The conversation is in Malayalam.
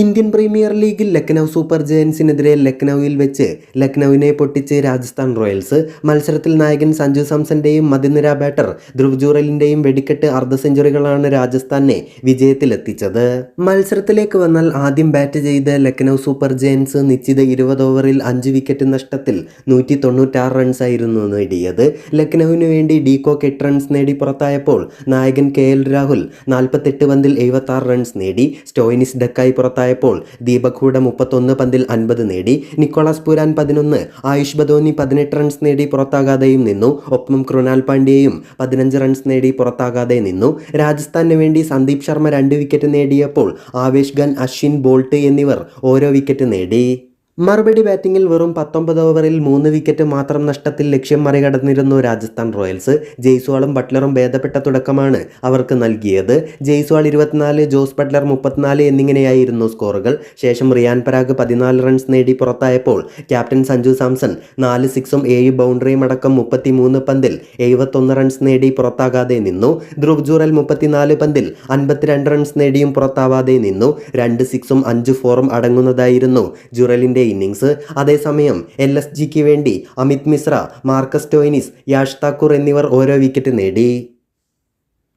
ഇന്ത്യൻ പ്രീമിയർ ലീഗിൽ ലക്നൗ സൂപ്പർ ജയൻസിനെതിരെ ലക്നൌവിൽ വെച്ച് ലക്നൌവിനെ പൊട്ടിച്ച് രാജസ്ഥാൻ റോയൽസ്. മത്സരത്തിൽ നായകൻ സഞ്ജു സാംസന്റെയും മതിനിര ബാറ്റർ ധ്രുവ് ജൂറലിന്റെയും വെടിക്കെട്ട് അർദ്ധ സെഞ്ചുറികളാണ് രാജസ്ഥാനെ വിജയത്തിലെത്തിച്ചത്. മത്സരത്തിലേക്ക് വന്നാൽ ആദ്യം ബാറ്റ് ചെയ്ത ലക്നൗ സൂപ്പർ ജയൻസ് നിശ്ചിത ഇരുപത് ഓവറിൽ അഞ്ച് വിക്കറ്റ് നഷ്ടത്തിൽ നൂറ്റി തൊണ്ണൂറ്റാറ് റൺസായിരുന്നു നേടിയത്. ലക്നൌവിന് വേണ്ടി ഡീകോക്ക് എട്ട് റൺസ് നേടി പുറത്തായപ്പോൾ നായകൻ കെ എൽ രാഹുൽ നാൽപ്പത്തെട്ട് പന്തിൽ എഴുപത്തി ആറ് റൺസ് നേടി. സ്റ്റോയിനിസ് ഡക്കായി പുറത്തായപ്പോൾ ദീപക് ഹൂഡ മുപ്പത്തൊന്ന് പന്തിൽ അൻപത് നേടി നിക്കോളാസ് പുരാൻ പതിനൊന്ന് ആയുഷ് ബദോനി പതിനെട്ട് റൺസ് നേടി പുറത്താകാതെയും നിന്നു. ഒപ്പം കൃണാൽ പാണ്ഡ്യയും പതിനഞ്ച് റൺസ് നേടി പുറത്താകാതെ നിന്നു. രാജസ്ഥാന് വേണ്ടി സന്ദീപ് ശർമ്മ രണ്ട് വിക്കറ്റ് നേടിയപ്പോൾ ആവേശ് ഗൻ അശ്വിൻ ബോൾട്ട് എന്നിവർ ഓരോ വിക്കറ്റ് നേടി. മറുപടി ബാറ്റിംഗിൽ വെറും പത്തൊമ്പത് ഓവറിൽ മൂന്ന് വിക്കറ്റ് മാത്രം നഷ്ടത്തിൽ ലക്ഷ്യം മറികടന്നിരുന്നു രാജസ്ഥാൻ റോയൽസ്. ജയ്സ്വാളും ബട്ട്ലറും ഭേദപ്പെട്ട തുടക്കമാണ് അവർക്ക് നൽകിയത്. ജയ്സ്വാൾ ഇരുപത്തിനാല് ജോസ് ബട്ട്ലർ മുപ്പത്തിനാല് എന്നിങ്ങനെയായിരുന്നു സ്കോറുകൾ. ശേഷം റിയാൻ പരാഗ് പതിനാല് റൺസ് നേടി പുറത്തായപ്പോൾ ക്യാപ്റ്റൻ സഞ്ജു സാംസൺ നാല് സിക്സും ഏഴ് ബൗണ്ടറിയും അടക്കം മുപ്പത്തിമൂന്ന് പന്തിൽ എഴുപത്തൊന്ന് റൺസ് നേടി പുറത്താകാതെ നിന്നു. ധ്രുവ് ജൂറൽ മുപ്പത്തിനാല് പന്തിൽ അൻപത്തിരണ്ട് റൺസ് നേടിയും പുറത്താവാതെ നിന്നു. രണ്ട് സിക്സും അഞ്ച് ഫോറും അടങ്ങുന്നതായിരുന്നു ജുറലിന്റെ ഇന്നിങ്സ് അതേസമയം എൽ എസ് ജിക്ക് വേണ്ടി അമിത് മിശ്ര മാർക്കസ് ടോയിനിസ് യാഷ് താക്കൂർ എന്നിവർ ഓരോ വിക്കറ്റ് നേടി.